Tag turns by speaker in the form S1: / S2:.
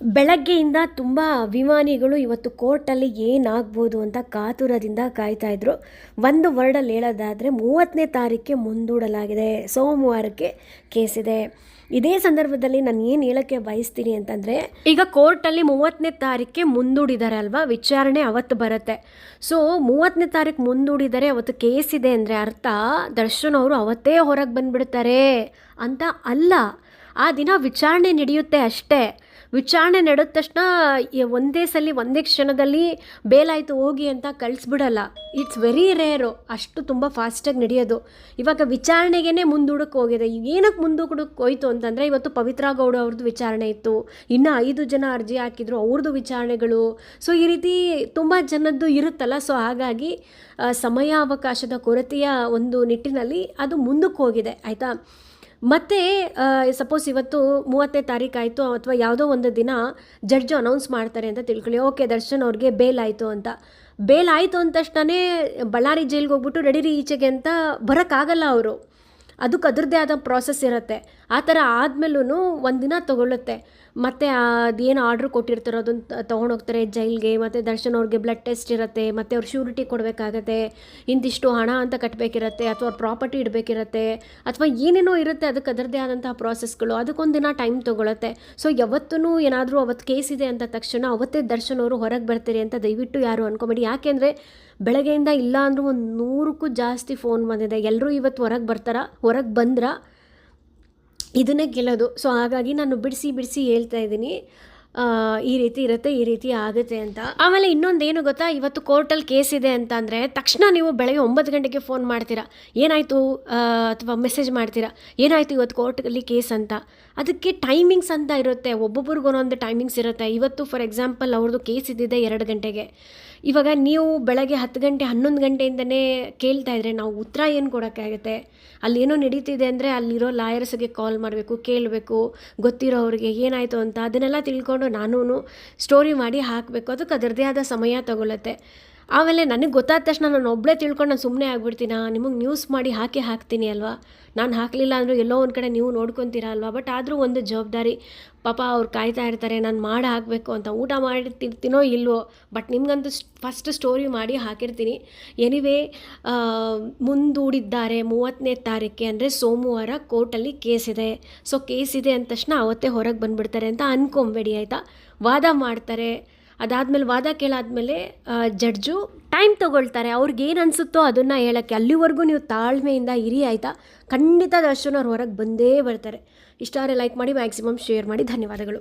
S1: ಬೆಳಗ್ಗೆಯಿಂದ ತುಂಬ ಅಭಿಮಾನಿಗಳು ಇವತ್ತು ಕೋರ್ಟಲ್ಲಿ ಏನಾಗ್ಬೋದು ಅಂತ ಕಾತುರದಿಂದ ಕಾಯ್ತಾ ಇದ್ರು. ಒಂದು ವರ್ಡಲ್ಲಿ ಹೇಳೋದಾದರೆ ಮೂವತ್ತನೇ ತಾರೀಕಿಗೆ ಮುಂದೂಡಲಾಗಿದೆ. ಸೋಮವಾರಕ್ಕೆ ಕೇಸಿದೆ ಇದೇ. ಸಂದರ್ಭದಲ್ಲಿ ನಾನು ಏನು ಹೇಳೋಕ್ಕೆ ಬಯಸ್ತೀನಿ ಅಂತಂದರೆ, ಈಗ ಕೋರ್ಟಲ್ಲಿ ಮೂವತ್ತನೇ ತಾರೀಕಿಗೆ ಮುಂದೂಡಿದ್ದಾರೆ ಅಲ್ವಾ? ವಿಚಾರಣೆ ಅವತ್ತು ಬರುತ್ತೆ. ಸೊ ಮೂವತ್ತನೇ ತಾರೀಕು ಮುಂದೂಡಿದರೆ ಅವತ್ತು ಕೇಸ್ ಇದೆ ಅಂದರೆ ಅರ್ಥ, ದರ್ಶನ್ ಅವರು ಅವತ್ತೇ ಹೊರಗೆ ಬಂದುಬಿಡ್ತಾರೆ ಅಂತ ಅಲ್ಲ. ಆ ದಿನ ವಿಚಾರಣೆ ನಡೆಯುತ್ತೆ ಅಷ್ಟೇ. ವಿಚಾರಣೆ ನಡೆದ ತಕ್ಷಣ ಒಂದೇ ಸಲ, ಒಂದೇ ಕ್ಷಣದಲ್ಲಿ ಬೇಲಾಯಿತು, ಹೋಗಿ ಅಂತ ಕಳಿಸ್ಬಿಡಲ್ಲ. ಇಟ್ಸ್ ವೆರಿ ರೇರು ಅಷ್ಟು ತುಂಬ ಫಾಸ್ಟಾಗಿ ನಡೆಯೋದು. ಇವಾಗ ವಿಚಾರಣೆಗೇ ಮುಂದೂಡಕ್ಕೆ ಹೋಗಿದೆ. ಏನಕ್ಕೆ ಮುಂದೂಡಕ್ಕೆ ಹೋಯಿತು ಅಂತಂದರೆ, ಇವತ್ತು ಪವಿತ್ರ ಗೌಡ ಅವ್ರದ್ದು ವಿಚಾರಣೆ ಇತ್ತು. ಇನ್ನು ಐದು ಜನ ಅರ್ಜಿ ಹಾಕಿದ್ರು ಅವ್ರದ್ದು ವಿಚಾರಣೆಗಳು. ಸೊ ಈ ರೀತಿ ತುಂಬ ಜನದ್ದು ಇರುತ್ತಲ್ಲ. ಸೊ ಹಾಗಾಗಿ ಸಮಯಾವಕಾಶದ ಕೊರತೆಯ ಒಂದು ನಿಟ್ಟಿನಲ್ಲಿ ಅದು ಮುಂದಕ್ಕೆ ಹೋಗಿದೆ. ಆಯಿತಾ? ಮತ್ತು ಸಪೋಸ್ ಇವತ್ತು ಮೂವತ್ತನೇ ತಾರೀಕು ಆಯಿತು ಅಥವಾ ಯಾವುದೋ ಒಂದು ದಿನ ಜಡ್ಜು ಅನೌನ್ಸ್ ಮಾಡ್ತಾರೆ ಅಂತ ತಿಳ್ಕೊಳ್ಳಿ. ಓಕೆ, ದರ್ಶನ್ ಅವ್ರಿಗೆ ಬೇಲ್ ಆಯಿತು ಅಂತ. ಬೇಲ್ ಆಯಿತು ಅಂದ ಬಳ್ಳಾರಿ ಜೈಲಿಗೆ ಹೋಗ್ಬಿಟ್ಟು ರೆಡಿರಿ ಈಚೆಗೆ ಅಂತ ಬರೋಕ್ಕಾಗಲ್ಲ ಅವರು. ಅದಕ್ಕೆ ಅದರದ್ದೇ ಆದ ಪ್ರಾಸೆಸ್ ಇರುತ್ತೆ. ಆ ಥರ ಆದಮೇಲೂ ಒಂದಿನ ತೊಗೊಳ್ಳುತ್ತೆ ಮತ್ತು ಅದೇನು ಆರ್ಡ್ರ್ ಕೊಟ್ಟಿರ್ತಾರೋ ಅದನ್ನು ತೊಗೊಂಡೋಗ್ತಾರೆ ಜೈಲ್ಗೆ, ಮತ್ತು ದರ್ಶನ್ ಅವ್ರಿಗೆ ಬ್ಲಡ್ ಟೆಸ್ಟ್ ಇರುತ್ತೆ, ಮತ್ತು ಅವ್ರು ಶ್ಯೂರಿಟಿ ಕೊಡಬೇಕಾಗತ್ತೆ ಇಂತಿಷ್ಟು ಹಣ ಅಂತ ಕಟ್ಟಬೇಕಿರತ್ತೆ ಅಥವಾ ಅವ್ರ ಪ್ರಾಪರ್ಟಿ ಇಡಬೇಕಿರತ್ತೆ, ಅಥವಾ ಏನೇನೋ ಇರುತ್ತೆ ಅದಕ್ಕೆ ಅದರದ್ದೇ ಆದಂತಹ ಪ್ರಾಸೆಸ್ಗಳು ಅದಕ್ಕೊಂದಿನ ಟೈಮ್ ತೊಗೊಳುತ್ತೆ. ಸೊ ಯಾವತ್ತೂ ಏನಾದರೂ ಅವತ್ತು ಕೇಸ್ ಇದೆ ಅಂತ ತಕ್ಷಣ ಅವತ್ತೇ ದರ್ಶನ್ ಅವರು ಹೊರಗೆ ಬರ್ತೀರಿ ಅಂತ ದಯವಿಟ್ಟು ಯಾರು ಅನ್ಕೊಬೇಡಿ. ಯಾಕೆಂದರೆ ಬೆಳಗ್ಗೆಯಿಂದ ಇಲ್ಲ ಅಂದರೂ ಒಂದು ನೂರಕ್ಕೂ ಜಾಸ್ತಿ ಫೋನ್ ಬಂದಿದೆ. ಎಲ್ಲರೂ ಇವತ್ತು ಹೊರಗೆ ಬರ್ತಾರ? ಹೊರಗೆ ಬಂದ್ರ? ಇದನ್ನೇ ಗೆಲ್ಲೋದು ಸೊ ಹಾಗಾಗಿ ನಾನು ಬಿಡಿಸಿ ಬಿಡಿಸಿ ಹೇಳ್ತಾ ಇದ್ದೀನಿ. ಈ ರೀತಿ ಇರುತ್ತೆ, ಈ ರೀತಿ ಆಗುತ್ತೆ ಅಂತ. ಆಮೇಲೆ ಇನ್ನೊಂದು ಏನು ಗೊತ್ತಾ? ಇವತ್ತು ಕೋರ್ಟಲ್ಲಿ ಕೇಸ್ ಇದೆ ಅಂತ ಅಂದರೆ ತಕ್ಷಣ ನೀವು ಬೆಳಗ್ಗೆ ಒಂಬತ್ತು ಗಂಟೆಗೆ ಫೋನ್ ಮಾಡ್ತೀರಾ? ಏನಾಯಿತು? ಅಥವಾ ಮೆಸೇಜ್ ಮಾಡ್ತೀರಾ? ಏನಾಯಿತು ಇವತ್ತು ಕೋರ್ಟಲ್ಲಿ ಕೇಸ್ ಅಂತ? ಅದಕ್ಕೆ ಟೈಮಿಂಗ್ಸ್ ಅಂತ ಇರುತ್ತೆ. ಒಬ್ಬೊಬ್ರಿಗೆ ಒಂದೊಂದು ಟೈಮಿಂಗ್ಸ್ ಇರುತ್ತೆ. ಇವತ್ತು ಫಾರ್ ಎಕ್ಸಾಂಪಲ್ ಅವ್ರದ್ದು ಕೇಸ್ ಇದ್ದಿದೆ ಎರಡು ಗಂಟೆಗೆ. ಇವಾಗ ನೀವು ಬೆಳಗ್ಗೆ ಹತ್ತು ಗಂಟೆ, ಹನ್ನೊಂದು ಗಂಟೆಯಿಂದನೇ ಕೇಳ್ತಾ ಇದ್ರೆ ನಾವು ಉತ್ತರ ಏನು ಕೊಡೋಕ್ಕಾಗುತ್ತೆ ಅಲ್ಲಿ ಏನೋ ನಡೀತಿದೆ ಅಂದರೆ ಅಲ್ಲಿರೋ ಲಾಯರ್ಸ್ಗೆ ಕಾಲ್ ಮಾಡಬೇಕು, ಕೇಳಬೇಕು ಗೊತ್ತಿರೋ ಅವ್ರಿಗೆ ಏನಾಯಿತು ಅಂತ ಅದನ್ನೆಲ್ಲ ತಿಳ್ಕೊಂಡು ನಾನು ಸ್ಟೋರಿ ಮಾಡಿ ಹಾಕಬೇಕು. ಅದಕ್ಕೆ ಅದರದೇ ಆದ ಸಮಯ ತಗೊಳುತ್ತೆ. ಆಮೇಲೆ ನನಗೆ ಗೊತ್ತಾದ ತಕ್ಷಣ ನಾನು ಒಬ್ಬಳೇ ತಿಳ್ಕೊಂಡು ನಾನು ಸುಮ್ಮನೆ ಆಗ್ಬಿಡ್ತೀನಾ? ನಿಮಗೆ ನ್ಯೂಸ್ ಮಾಡಿ ಹಾಕಿ ಹಾಕ್ತೀನಿ ಅಲ್ವಾ? ನಾನು ಹಾಕಲಿಲ್ಲ ಅಂದರೂ ಎಲ್ಲೋ ಒಂದು ಕಡೆ ನೀವು ನೋಡ್ಕೊತೀರಾ ಅಲ್ವಾ? ಬಟ್ ಆದರೂ ಒಂದು ಜವಾಬ್ದಾರಿ. ಪಾಪ ಅವ್ರು ಕಾಯ್ತಾ ಇರ್ತಾರೆ, ನಾನು ಮಾಡಿ ಹಾಕಬೇಕು ಅಂತ. ಊಟ ಮಾಡಿರ್ತಿರ್ತೀನೋ ಇಲ್ವೋ? ಬಟ್ ನಿಮ್ಗಂತೂ ಫಸ್ಟ್ ಸ್ಟೋರಿ ಮಾಡಿ ಹಾಕಿರ್ತೀನಿ. ಎನಿವೇ ಮುಂದೂಡಿದ್ದಾರೆ ಮೂವತ್ತನೇ ತಾರೀಕಿಗೆ ಅಂದರೆ ಸೋಮವಾರ ಕೋರ್ಟಲ್ಲಿ ಕೇಸ್ ಇದೆ. ಸೊ ಕೇಸ್ ಇದೆ ಅಂದ ತಕ್ಷಣ ಅವತ್ತೇ ಹೊರಗೆ ಬಂದುಬಿಡ್ತಾರೆ ಅಂತ ಅನ್ಕೊಂಬೇಡಿ, ಆಯಿತಾ? ವಾದ ಮಾಡ್ತಾರೆ. ಅದಾದಮೇಲೆ ವಾದ ಕೇಳಾದ್ಮೇಲೆ ಜಡ್ಜು ಟೈಮ್ ತೊಗೊಳ್ತಾರೆ. ಅವ್ರಿಗೆ ಏನು ಅನಿಸುತ್ತೋ ಅದನ್ನು ಹೇಳೋಕ್ಕೆ ಅಲ್ಲಿವರೆಗೂ ನೀವು ತಾಳ್ಮೆಯಿಂದ ಇರಿ ಆಯಿತಾ? ಖಂಡಿತ ದರ್ಶನ್ ಅವ್ರು ಹೊರಗೆ ಬಂದೇ ಬರ್ತಾರೆ. ಇಷ್ಟಾರೆ ಲೈಕ್ ಮಾಡಿ ಮ್ಯಾಕ್ಸಿಮಮ್ ಶೇರ್ ಮಾಡಿ. ಧನ್ಯವಾದಗಳು.